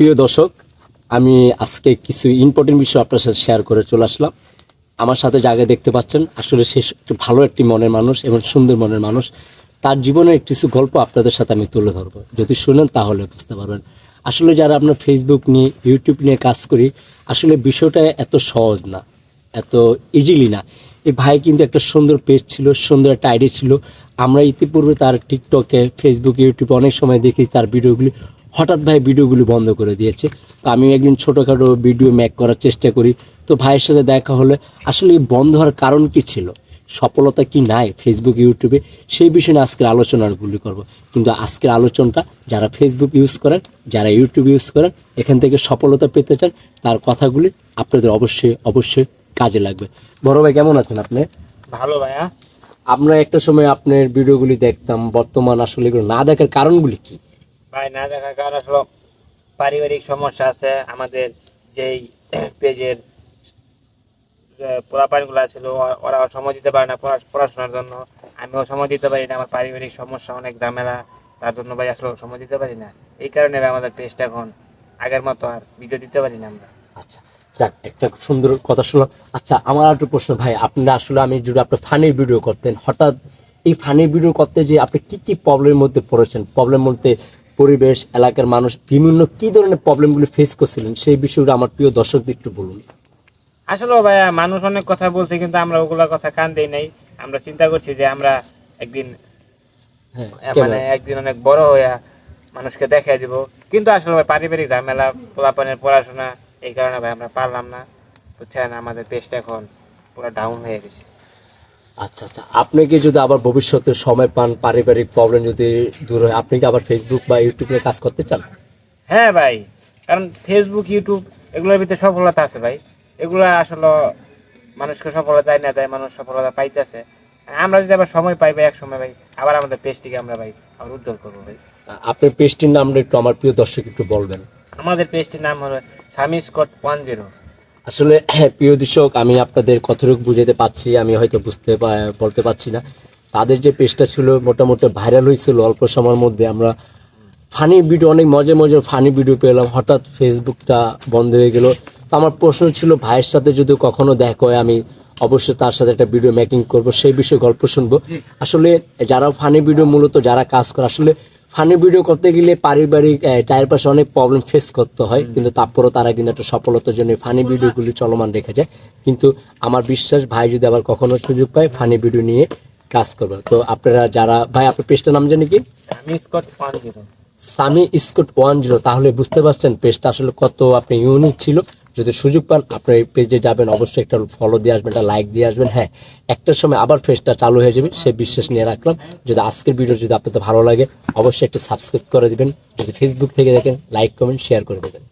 প্রিয় দর্শক, আমি আজকে কিছু ইম্পর্টেন্ট বিষয় আপনার সাথে শেয়ার করে চলে আসলাম। আমার সাথে জায়গায় দেখতে পাচ্ছেন, আসলে সে একটু ভালো একটি মনের মানুষ এবং সুন্দর মনের মানুষ। তার জীবনের কিছু গল্প আপনাদের সাথে আমি তুলে ধরবো। যদি শুনেন, তাহলে বুঝতে পারবেন। আসলে যারা আপনার ফেসবুক নিয়ে ইউটিউব নিয়ে কাজ করি, আসলে বিষয়টা এত সহজ না, এত ইজিলি না। এই ভাই কিন্তু একটা সুন্দর পেজ ছিল, সুন্দর একটা আইডি ছিল। আমরা ইতিপূর্বে তার টিকটকে ফেসবুক ইউটিউবে অনেক সময় দেখি তার ভিডিওগুলি হঠাৎ ভাই ভিডিওগুলি বন্ধ করে দিয়েছে। তো আমি একদিন ছোটোখাটো ভিডিও ম্যাক করার চেষ্টা করি। তো ভাইয়ের সাথে দেখা হলে আসলে এই বন্ধ হওয়ার কারণ কি ছিল? সফলতা কি নাই ফেসবুক ইউটিউবে সেই বিষয়ে নিয়ে আজকের আলোচনাগুলি করব। কিন্তু আজকের আলোচনাটা যারা ফেসবুক ইউজ করেন যারা ইউটিউব ইউজ করেন এখান থেকে সফলতা পেতে চান তার কথাগুলি আপনাদের অবশ্যই অবশ্যই কাজে লাগবে। বড় ভাই কেমন আছেন আপনি? ভালো ভাইয়া। আমরা একটা সময় আপনার ভিডিওগুলি দেখতাম বর্তমান আসলে এগুলো না দেখার কারণগুলি কি? ভাই না দেখার কারণ আসলে পারিবারিক সমস্যা আছে। আমাদের যেই পেজের পোলাপানগুলো ছিল, ওরা- সময় দিতে পারে না পড়াশোনার জন্য। আমিও সময় দিতে পারি না, আমার পারিবারিক সমস্যা, অনেক ঝামেলা। তার জন্য ভাই আসলে সময় দিতে পারি না। এই কারণে আমাদের পেজটা এখন আগের মতো আর ভিডিও দিতে পারি না আমরা। আচ্ছা যাক, একটা সুন্দর কথা শুনলাম। আচ্ছা আমার একটা প্রশ্ন ভাই আপনি আসলে আমি যদি ভিডিও করতেন, হঠাৎ এই ফানির ভিডিও করতে যে আপনি কি কি প্রবলেমের মধ্যে পড়েছেন? প্রবলেম বলতে পরিবেশ এলাকার মানুষ বিভিন্ন কি ধরনের প্রবলেমগুলি ফেস করছিলেন সেই বিষয়গুলো আমার প্রিয় দর্শকদের একটু বলুন। আসলে ভাইয়া মানুষ অনেক কথা বলছে কিন্তু আমরা ওগুলা কথা কান দেই নাই। আমরা চিন্তা করছি যে আমরা একদিন হ্যাঁ মানে একদিন অনেক বড় হইয়া মানুষকে দেখাই দিব। কিন্তু আসলে ভাই পারিবারিক ঝামেলা পোলাপানের পড়াশোনা এই কারণে ভাই আমরা পারলাম না। বুঝছেন আমাদের পেজটা এখন পুরো ডাউন হয়ে গেছে। আচ্ছা আচ্ছা। আপনি কি যদি আবার ভবিষ্যতে সময় পান পারিবারিক প্রবলেম যদি দূর হয় আপনি কি আবার ফেসবুক বা ইউটিউবে কাজ করতে চান? হ্যাঁ ভাই কারণ ফেসবুক ইউটিউব এগুলোর ভিতরে সফলতা আছে ভাই। এগুলো আসলে মানুষকে সফলতা দেয় না দেয় মানুষ সফলতা পাইতেছে। আমরা যদি আবার সময় পাই ভাই এক সময় ভাই আবার আমাদের পেজটিকে আমরা ভাই আবার উজ্জ্বল করব ভাই। আপনার পেজটির নামটা একটু আমার প্রিয় দর্শক একটু বলবেন। আমাদের পেজটির নাম হলো সামি স্কট ওয়ান জিরো। আসলে, প্রিয় দর্শক, আমি আপনাদের কতটুকু বুঝাতে পারছি, আমি হয়তো বুঝতে বলতে পারছি না। তাদের যে পেজটা ছিল, মোটামুটি ভাইরাল হয়েছিল অল্প সময়ের মধ্যে। আমরা ফানি ভিডিও অনেক মজা মজার ফানি ভিডিও পেলাম। হঠাৎ ফেসবুকটা বন্ধ হয়ে গেল। তো আমার প্রশ্ন ছিল, ভাইয়ের সাথে যদি কখনো দেখা হয়, আমি অবশ্যই তার সাথে একটা ভিডিও মেকিং করব, সেই বিষয়ে গল্প শুনব। আসলে, যারা ফানি ভিডিও মূলত, যারা কাজ করে, আসলে ফানি ভিডিও করতে গেলে পারিবারিক চারপাশে অনেক প্রবলেম ফেস করতে হয়। কিন্তু তারপরও তারা কিন্তু একটা সফলতার জন্য ফানি ভিডিওগুলি চলমান রেখে যায়। কিন্তু আমার বিশ্বাস ভাই যদি আবার কখনো সুযোগ পায় ফানি ভিডিও নিয়ে কাজ করবে। তো আপনারা যারা ভাই আপনার পেজটার নাম জানি কি? সামি স্কট ওয়ান জিরো তাহলে বুঝতে পারছেন পেজটা আসলে কত আপনি ইউনিক ছিল। যদি সুযোগ পান আপনার এই পেজে যাবেন, অবশ্যই একটা ফলো দিয়ে আসবেন, একটা লাইক দিয়ে আসবেন হ্যাঁ। একটার সময় আবার ফেসটা চালু হয়ে যাবে, সে বিশ্বাস নিয়ে রাখলাম। যদি আজকের ভিডিও যদি আপনাদের ভালো লাগে, অবশ্যই একটা সাবস্ক্রাইব করে দেবেন। যদি ফেসবুক থেকে দেখেন লাইক কমেন্ট শেয়ার করে দেবেন।